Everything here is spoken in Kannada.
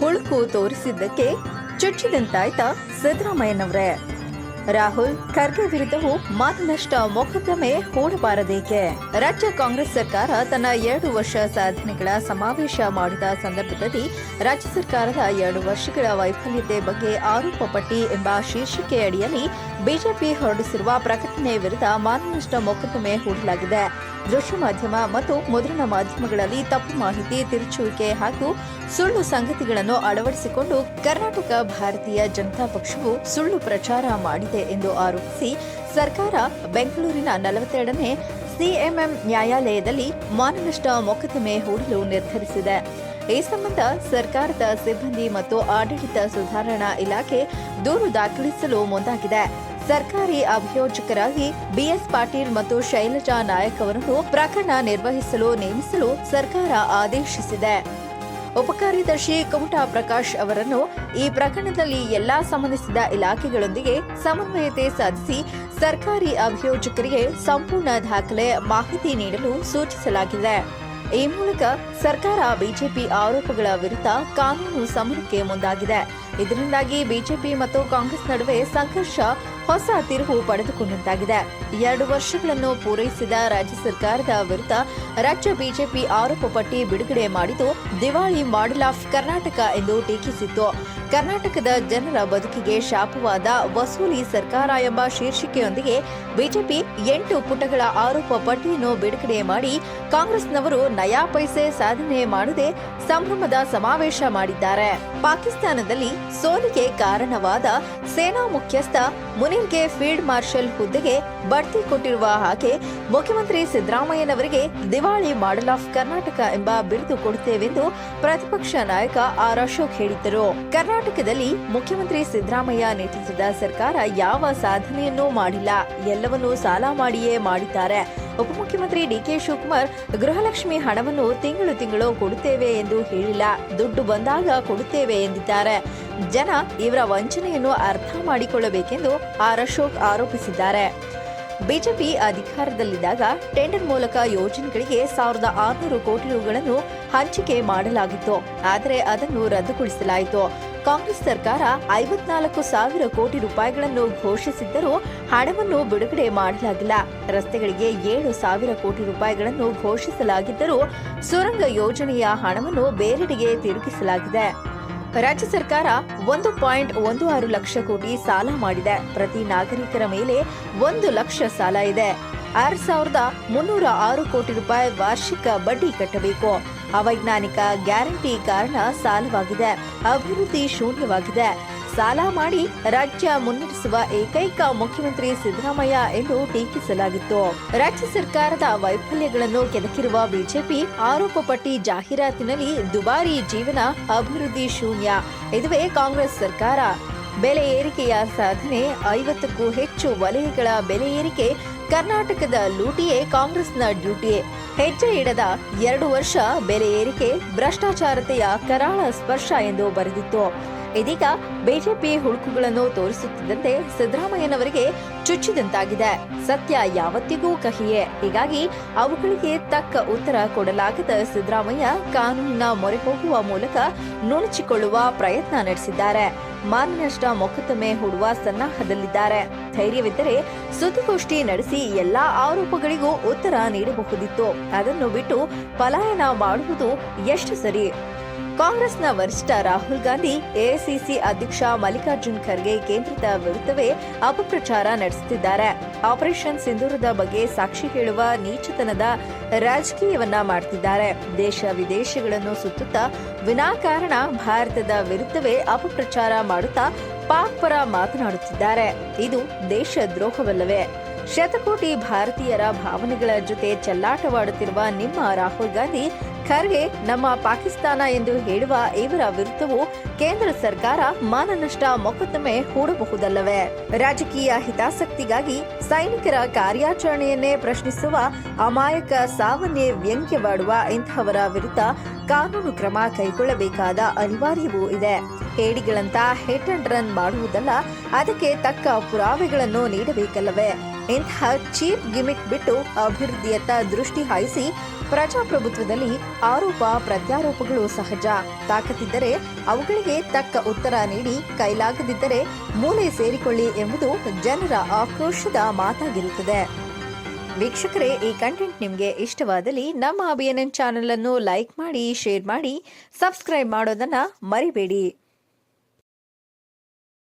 ತೋರಿಸಿದ್ದಕ್ಕೆ ಚುಚ್ಚಿದಂತಾಯ್ತ ಸಿದ್ದರಾಮಯ್ಯನವರೇ. ರಾಹುಲ್ ಖರ್ಗೆ ವಿರುದ್ಧವೂ ಮಾತಿನಷ್ಟ ಮೊಕದ್ದಮೆ ಹೂಡಬಾರದೇಕೆ? ರಾಜ್ಯ ಕಾಂಗ್ರೆಸ್ ಸರ್ಕಾರ ತನ್ನ ಎರಡು ವರ್ಷ ಸಾಧನೆಗಳ ಸಮಾವೇಶ ಮಾಡಿದ ಸಂದರ್ಭದಲ್ಲಿ ರಾಜ್ಯ ಸರ್ಕಾರದ ಎರಡು ವರ್ಷಗಳ ವೈಫಲ್ಯತೆ ಬಗ್ಗೆ ಆರೋಪ ಪಟ್ಟಿ ಎಂಬ ಶೀರ್ಷಿಕೆ ಅಡಿಯಲ್ಲಿ ಬಿಜೆಪಿ ಹೊರಡಿಸಿರುವ ಪ್ರಕಟಣೆ ವಿರುದ್ಧ ಮಾನನಷ್ಟ ಮೊಕದ್ದಮೆ ಹೂಡಲಾಗಿದೆ. ದೃಶ್ಯ ಮಾಧ್ಯಮ ಮತ್ತು ಮುದ್ರಣ ಮಾಧ್ಯಮಗಳಲ್ಲಿ ತಪ್ಪು ಮಾಹಿತಿ, ತಿರುಚುವಿಕೆ ಹಾಗೂ ಸುಳ್ಳು ಸಂಗತಿಗಳನ್ನು ಅಳವಡಿಸಿಕೊಂಡು ಕರ್ನಾಟಕ ಭಾರತೀಯ ಜನತಾ ಪಕ್ಷವು ಸುಳ್ಳು ಪ್ರಚಾರ ಮಾಡಿದೆ ಎಂದು ಆರೋಪಿಸಿ ಸರ್ಕಾರ ಬೆಂಗಳೂರಿನ ನಲವತ್ತೆರಡನೇ ಸಿಎಂಎಂ ನ್ಯಾಯಾಲಯದಲ್ಲಿ ಮಾನನಷ್ಟ ಮೊಕದ್ದಮೆ ಹೂಡಲು ನಿರ್ಧರಿಸಿದೆ. ಈ ಸಂಬಂಧ ಸರ್ಕಾರದ ಸಿಬ್ಬಂದಿ ಮತ್ತು ಆಡಳಿತ ಸುಧಾರಣಾ ಇಲಾಖೆ ದೂರು ದಾಖಲಿಸಲು ಮುಂದಾಗಿದೆ. ಸರ್ಕಾರಿ ಅಭಿಯೋಜಕರಾಗಿ ಬಿಎಸ್ ಪಾಟೀಲ್ ಮತ್ತು ಶೈಲಜಾ ನಾಯಕ್ ಅವರನ್ನು ಪ್ರಕರಣ ನಿರ್ವಹಿಸಲು ನೇಮಿಸಲು ಸರ್ಕಾರ ಆದೇಶಿಸಿದೆ. ಉಪಕಾರ್ಯದರ್ಶಿ ಕುಮಟಾ ಪ್ರಕಾಶ್ ಅವರನ್ನು ಈ ಪ್ರಕರಣದಲ್ಲಿ ಎಲ್ಲಾ ಸಂಬಂಧಿಸಿದ ಇಲಾಖೆಗಳೊಂದಿಗೆ ಸಮನ್ವಯತೆ ಸಾಧಿಸಿ ಸರ್ಕಾರಿ ಅಭಿಯೋಜಕರಿಗೆ ಸಂಪೂರ್ಣ ದಾಖಲೆ ಮಾಹಿತಿ ನೀಡಲು ಸೂಚಿಸಲಾಗಿದೆ. ಈ ಮೂಲಕ ಸರ್ಕಾರ ಬಿಜೆಪಿ ಆರೋಪಗಳ ವಿರುದ್ಧ ಕಾನೂನು ಸಮರಕ್ಕೆ ಮುಂದಾಗಿದೆ. ಇದರಿಂದಾಗಿ ಬಿಜೆಪಿ ಮತ್ತು ಕಾಂಗ್ರೆಸ್ ನಡುವೆ ಸಂಘರ್ಷ ಹೊಸ ತಿರುವು ಪಡೆದುಕೊಂಡಂತಾಗಿದೆ. ಎರಡು ವರ್ಷಗಳನ್ನು ಪೂರೈಸಿದ ರಾಜ್ಯ ಸರ್ಕಾರದ ವಿರುದ್ಧ ರಾಜ್ಯ ಬಿಜೆಪಿ ಆರೋಪ ಪಟ್ಟಿ ಬಿಡುಗಡೆ ಮಾಡಿದ್ದು, ದಿವಾಳಿ ಮಾಡೆಲ್ ಆಫ್ ಕರ್ನಾಟಕ ಎಂದು ಟೀಕಿಸಿತ್ತು. ಕರ್ನಾಟಕದ ಜನರ ಬದುಕಿಗೆ ಶಾಪವಾದ ವಸೂಲಿ ಸರ್ಕಾರ ಎಂಬ ಶೀರ್ಷಿಕೆಯೊಂದಿಗೆ ಬಿಜೆಪಿ ಎಂಟು ಪುಟಗಳ ಆರೋಪ ಪಟ್ಟಿಯನ್ನು ಬಿಡುಗಡೆ ಮಾಡಿ ಕಾಂಗ್ರೆಸ್ನವರು ನಯಾ ಪೈಸೆ ಸಾಧನೆ ಮಾಡದೆ ಸಂಭ್ರಮದ ಸಮಾವೇಶ ಮಾಡಿದ್ದಾರೆ. ಪಾಕಿಸ್ತಾನದಲ್ಲಿ ಸೋಲಿಗೆ ಕಾರಣವಾದ ಸೇನಾ ಮುಖ್ಯಸ್ಥ ಮುನಿರ್ಗೆ ಫೀಲ್ಡ್ ಮಾರ್ಷಲ್ ಹುದ್ದೆಗೆ ಬಡ್ತಿ ಕೊಟ್ಟಿರುವ ಹಾಗೆ ಮುಖ್ಯಮಂತ್ರಿ ಸಿದ್ದರಾಮಯ್ಯನವರಿಗೆ ದಿವಾಳಿ ಮಾಡೆಲ್ ಆಫ್ ಕರ್ನಾಟಕ ಎಂಬ ಬಿರುದು ಕೊಡುತ್ತೇವೆಂದು ಪ್ರತಿಪಕ್ಷ ನಾಯಕ ಆರ್ ಅಶೋಕ್ ಹೇಳಿದ್ದರು. ಕರ್ನಾಟಕದಲ್ಲಿ ಮುಖ್ಯಮಂತ್ರಿ ಸಿದ್ದರಾಮಯ್ಯ ನೇತೃತ್ವದ ಸರ್ಕಾರ ಯಾವ ಸಾಧನೆಯನ್ನೂ ಮಾಡಿಲ್ಲ. ಎಲ್ಲವನ್ನೂ ಸಾಲ ಮಾಡಿಯೇ ಮಾಡಿದ್ದಾರೆ. ಉಪಮುಖ್ಯಮಂತ್ರಿ ಡಿಕೆ ಶಿವಕುಮಾರ್ ಗೃಹಲಕ್ಷ್ಮಿ ಹಣವನ್ನು ತಿಂಗಳು ತಿಂಗಳು ಕೊಡುತ್ತೇವೆ ಎಂದು ಹೇಳಿಲ್ಲ. ದುಡ್ಡು ಬಂದಾಗ ಕೊಡುತ್ತೇವೆ ಎಂದಿದ್ದಾರೆ. ಜನ ಇವರ ವಂಚನೆಯನ್ನು ಅರ್ಥ ಮಾಡಿಕೊಳ್ಳಬೇಕೆಂದು ಆರ್ ಅಶೋಕ್ ಆರೋಪಿಸಿದ್ದಾರೆ. ಬಿಜೆಪಿ ಅಧಿಕಾರದಲ್ಲಿದ್ದಾಗ ಟೆಂಡರ್ ಮೂಲಕ ಯೋಜನೆಗಳಿಗೆ ಸಾವಿರದ ಆರುನೂರು ಕೋಟಿ ರುಗಳನ್ನು ಹಂಚಿಕೆ ಮಾಡಲಾಗಿತ್ತು. ಆದರೆ ಅದನ್ನು ರದ್ದುಗೊಳಿಸಲಾಯಿತು. ಕಾಂಗ್ರೆಸ್ ಸರ್ಕಾರ ಐವತ್ನಾಲ್ಕು ಸಾವಿರ ಕೋಟಿ ರೂಪಾಯಿಗಳನ್ನು ಘೋಷಿಸಿದ್ದರೂ ಹಣವನ್ನು ಬಿಡುಗಡೆ ಮಾಡಲಾಗಿಲ್ಲ. ರಸ್ತೆಗಳಿಗೆ ಏಳು ಸಾವಿರ ಕೋಟಿ ರೂಪಾಯಿಗಳನ್ನು ಘೋಷಿಸಲಾಗಿದ್ದರೂ ಸುರಂಗ ಯೋಜನೆಯ ಹಣವನ್ನು ಬೇರೆಡೆಗೆ ತಿರುಗಿಸಲಾಗಿದೆ. ರಾಜ್ಯ ಸರ್ಕಾರ ಒಂದು ಪಾಯಿಂಟ್ ಒಂದು ಆರು ಲಕ್ಷ ಕೋಟಿ ಸಾಲ ಮಾಡಿದೆ. ಪ್ರತಿ ನಾಗರಿಕರ ಮೇಲೆ ಒಂದು ಲಕ್ಷ ಸಾಲ ಇದೆ. ಆರು ಸಾವಿರದ ಮುನ್ನೂರ ಆರು ಕೋಟಿ ರೂಪಾಯಿ ವಾರ್ಷಿಕ ಬಡ್ಡಿ ಕಟ್ಟಬೇಕು. ಅವೈಜ್ಞಾನಿಕ ಗ್ಯಾರಂಟಿ ಕಾರಣ ಸಾಲವಾಗಿದೆ. ಅಭಿವೃದ್ಧಿ ಶೂನ್ಯವಾಗಿದೆ. ಸಾಲ ಮಾಡಿ ರಾಜ್ಯ ಮುನ್ನಡೆಸುವ ಏಕೈಕ ಮುಖ್ಯಮಂತ್ರಿ ಸಿದ್ದರಾಮಯ್ಯ ಎಂದು ಟೀಕಿಸಲಾಗಿತ್ತು. ರಾಜ್ಯ ಸರ್ಕಾರದ ವೈಫಲ್ಯಗಳನ್ನು ಕೆದಕಿರುವ ಬಿಜೆಪಿ ಆರೋಪ ಪಟ್ಟಿ ಜಾಹೀರಾತಿನಲ್ಲಿ ದುಬಾರಿ ಜೀವನ ಅಭಿವೃದ್ಧಿ ಶೂನ್ಯ. ಇದುವೇ ಕಾಂಗ್ರೆಸ್ ಸರ್ಕಾರ. ಬೆಲೆ ಏರಿಕೆಯ ಸಾಧನೆ ಐವತ್ತಕ್ಕೂ ಹೆಚ್ಚು ವಲಯಗಳ ಬೆಲೆ ಏರಿಕೆ. ಕರ್ನಾಟಕದ ಲೂಟಿಯೇ ಕಾಂಗ್ರೆಸ್ನ ಡ್ಯೂಟಿಯೇ. ಹೆಜ್ಜೆ ಇಡದ ಎರಡು ವರ್ಷ ಬೆಲೆ ಏರಿಕೆ ಭ್ರಷ್ಟಾಚಾರತೆಯ ಕರಾಳ ಸ್ಪರ್ಶ ಎಂದು ಬರೆದಿತ್ತು. ಇದೀಗ ಬಿಜೆಪಿ ಹುಳುಕುಗಳನ್ನು ತೋರಿಸುತ್ತಿದ್ದಂತೆ ಸಿದ್ದರಾಮಯ್ಯನವರಿಗೆ ಚುಚ್ಚಿದಂತಾಗಿದೆ. ಸತ್ಯ ಯಾವತ್ತಿಗೂ ಕಹಿಯೇ. ಹೀಗಾಗಿ ಅವುಗಳಿಗೆ ತಕ್ಕ ಉತ್ತರ ಕೊಡಲಾಗದ ಸಿದ್ದರಾಮಯ್ಯ ಕಾನೂನಿನ ಮೊರೆ ಹೋಗುವ ಮೂಲಕ ನುಣುಚಿಕೊಳ್ಳುವ ಪ್ರಯತ್ನ ನಡೆಸಿದ್ದಾರೆ. ಮಾನನಷ್ಟ ಮೊಕದ್ದಮೆ ಹೂಡುವ ಸನ್ನಾಹದಲ್ಲಿದ್ದಾರೆ. ಧೈರ್ಯವಿದ್ದರೆ ಸುದ್ದಿಗೋಷ್ಠಿ ನಡೆಸಿ ಎಲ್ಲಾ ಆರೋಪಗಳಿಗೂ ಉತ್ತರ ನೀಡಬಹುದಿತ್ತು. ಅದನ್ನು ಬಿಟ್ಟು ಪಲಾಯನ ಮಾಡುವುದು ಎಷ್ಟು ಸರಿ. ಕಾಂಗ್ರೆಸ್ನ ವರಿಷ್ಠ ರಾಹುಲ್ ಗಾಂಧಿ, ಎಐಸಿಸಿ ಅಧ್ಯಕ್ಷ ಮಲ್ಲಿಕಾರ್ಜುನ್ ಖರ್ಗೆ ಕೇಂದ್ರದ ವಿರುದ್ಧವೇ ಅಪಪ್ರಚಾರ ನಡೆಸುತ್ತಿದ್ದಾರೆ. ಆಪರೇಷನ್ ಸಿಂಧೂರದ ಬಗ್ಗೆ ಸಾಕ್ಷಿ ಹೇಳುವ ನೀಚತನದ ರಾಜಕೀಯವನ್ನ ಮಾಡ್ತಿದ್ದಾರೆ. ದೇಶ ವಿದೇಶಗಳನ್ನು ಸುತ್ತುತ್ತಾ ವಿನಾಕಾರಣ ಭಾರತದ ವಿರುದ್ಧವೇ ಅಪಪ್ರಚಾರ ಮಾಡುತ್ತಾ ಪಾಕ್ ಪರ ಮಾತನಾಡುತ್ತಿದ್ದಾರೆ. ಇದು ದೇಶ ದ್ರೋಹವಲ್ಲವೇ? ಶತಕೋಟಿ ಭಾರತೀಯರ ಭಾವನೆಗಳ ಜೊತೆ ಚೆಲ್ಲಾಟವಾಡುತ್ತಿರುವ ನಿಮ್ಮ ರಾಹುಲ್ ಗಾಂಧಿ, ಖರ್ಗೆ ನಮ್ಮ ಪಾಕಿಸ್ತಾನ ಎಂದು ಹೇಳುವ ಇವರ ವಿರುದ್ಧವೂ ಕೇಂದ್ರ ಸರ್ಕಾರ ಮಾನನಷ್ಟ ಮೊಕದ್ದಮೆ ಹೂಡಬಹುದಲ್ಲವೇ? ರಾಜಕೀಯ ಹಿತಾಸಕ್ತಿಗಾಗಿ ಸೈನಿಕರ ಕಾರ್ಯಾಚರಣೆಯನ್ನೇ ಪ್ರಶ್ನಿಸುವ ಅಮಾಯಕ ಸಾವನ್ನೇ ವ್ಯಂಗ್ಯವಾಡುವ ಇಂತಹವರ ವಿರುದ್ಧ ಕಾನೂನು ಕ್ರಮ ಕೈಗೊಳ್ಳಬೇಕಾದ ಅನಿವಾರ್ಯವೂ ಇದೆ. ಹೇಡಿಗಳಂತ ಹಿಟ್ ಅಂಡ್ ರನ್ ಮಾಡುವುದಲ್ಲ, ಅದಕ್ಕೆ ತಕ್ಕ ಪುರಾವೆಗಳನ್ನು ನೀಡಬೇಕಲ್ಲವೇ? ಇಂತಹ ಚೀಪ್ ಗಿಮಿಕ್ ಬಿಟ್ಟು ಅಭಿವೃದ್ಧಿಯತ್ತ ದೃಷ್ಟಿ ಹಾಯಿಸಿ ಪ್ರಜಾಪ್ರಭುತ್ವದಲ್ಲಿ ಆರೋಪ ಪ್ರತ್ಯಾರೋಪಗಳು ಸಹಜ. ತಾಕತ್ತಿದ್ದರೆ ಅವುಗಳಿಗೆ ತಕ್ಕ ಉತ್ತರ ನೀಡಿ ಕೈಲಾಗದಿದ್ದರೆ ಮೂಲೆ ಸೇರಿಕೊಳ್ಳಿ ಎಂಬುದು ಜನರ ಆಕ್ರೋಶದ ಮಾತಾಗಿರುತ್ತದೆ. ವೀಕ್ಷಕರೇ, ಈ ಕಂಟೆಂಟ್ ನಿಮಗೆ ಇಷ್ಟವಾದಲ್ಲಿ ನಮ್ಮ ಅಭಿಯಾನ ಚಾನೆಲ್ ಅನ್ನು ಲೈಕ್ ಮಾಡಿ ಶೇರ್ ಮಾಡಿ ಸಬ್ಸ್ಕ್ರೈಬ್ ಮಾಡೋದನ್ನ ಮರಿಬೇಡಿ.